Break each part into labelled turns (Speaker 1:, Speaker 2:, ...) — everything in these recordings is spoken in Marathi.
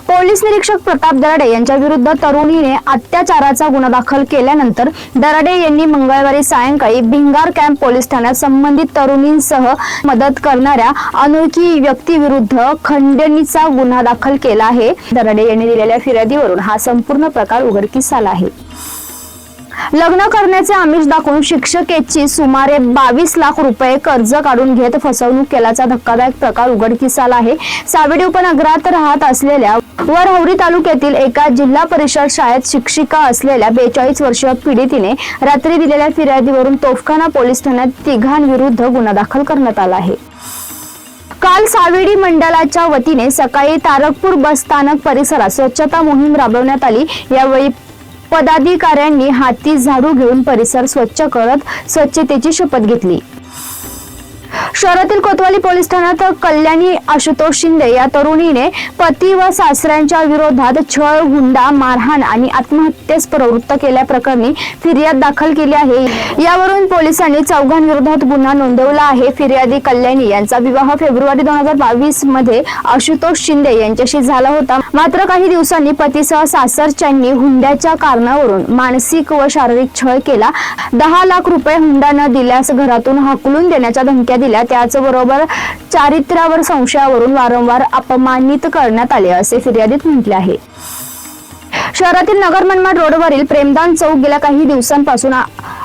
Speaker 1: पोलीस निरीक्षक प्रताप दराडे यांच्या विरुद्ध तरुणीने अत्याचाराचा गुन्हा दाखल केल्यानंतर दराडे यांनी मंगळवारी सायंकाळी भिंगार कॅम्प पोलीस ठाण्यात संबंधित तरुणींसह मदत करणाऱ्या अनोळखी व्यक्तीविरुद्ध खंडणीचा गुन्हा दाखल केला आहे. दराडे यांनी दिलेल्या फिर्यादीवरून हा संपूर्ण प्रकार उघडकीस आला आहे. लग्न करण्याचे आमिष दाखवून शिक्षकेची सुमारे बावीस लाख रुपये कर्ज काढून घेत फसवणूक केल्याचा धक्कादायक प्रकार उघडकीस आला आहे. सावेडी उपनगरात राहत असलेल्या वरहवरी तालुक्यातील एका जिल्हा परिषद शाळेत शिक्षिका असलेल्या बेचाळीस वर्षीय पीडितीने रात्री दिलेल्या फिर्यादीवरून तोफखाना पोलीस ठाण्यात तिघांविरुद्ध गुन्हा दाखल करण्यात आला आहे. काल सावेडी मंडळाच्या वतीने सकाळी तारकपूर बस स्थानक परिसरात स्वच्छता मोहीम राबवण्यात आली. यावेळी पदाधिकाऱ्यांनी हाती झाडू घेऊन परिसर स्वच्छ करत स्वच्छतेची शपथ घेतली. शहरातील कोतवाली पोलीस ठाण्यात कल्याणी आशुतोष शिंदे या तरुणीने पती व सासऱ्यांच्या विरोधात छळ हुंडा मारहाण आणि आत्महत्येस प्रवृत्त केल्याप्रकरणी फिर्याद दाखल केली आहे. यावरून पोलिसांनी चौघांविरोधात गुन्हा नोंदवला आहे. फिर्यादी कल्याणी यांचा विवाह फेब्रुवारी दोन हजार बावीसमध्ये आशुतोष शिंदे यांच्याशी झाला होता. मात्र काही दिवसांनी पतीसह सासरच्यांनी हुंड्याच्या कारणावरून मानसिक व शारीरिक छळ केला. दहा लाख रुपये हुंडा न दिल्यास घरातून हाकलून देण्याच्या धमक्या दिल्या. त्याचबरोबर चारित्र्यावर संशयावरून वारंवार अपमानित करण्यात आले असे फिर्यादीत म्हटले आहे. शहरातील नगर मनमाड रोडवरील प्रेमदान चौक गेल्या काही दिवसांपासून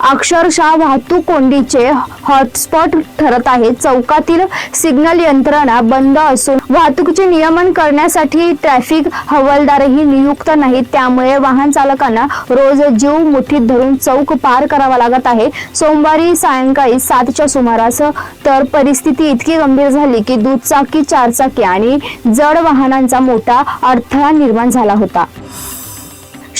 Speaker 1: अक्षरशः वाहतूक कोंडीचे हॉटस्पॉट ठरत आहे. चौकातील सिग्नल यंत्रणा बंद असून वाहतुकीचे नियमन करण्यासाठी ट्रॅफिक हवालदारही नियुक्त नाहीत. त्यामुळे वाहन चालकांना रोज जीव मुठीत धरून चौक पार करावा लागत आहे. सोमवारी सायंकाळी सातच्या सुमारास तर परिस्थिती इतकी गंभीर झाली की दुचाकी चारचाकी आणि जड वाहनांचा मोठा अडथळा निर्माण झाला होता.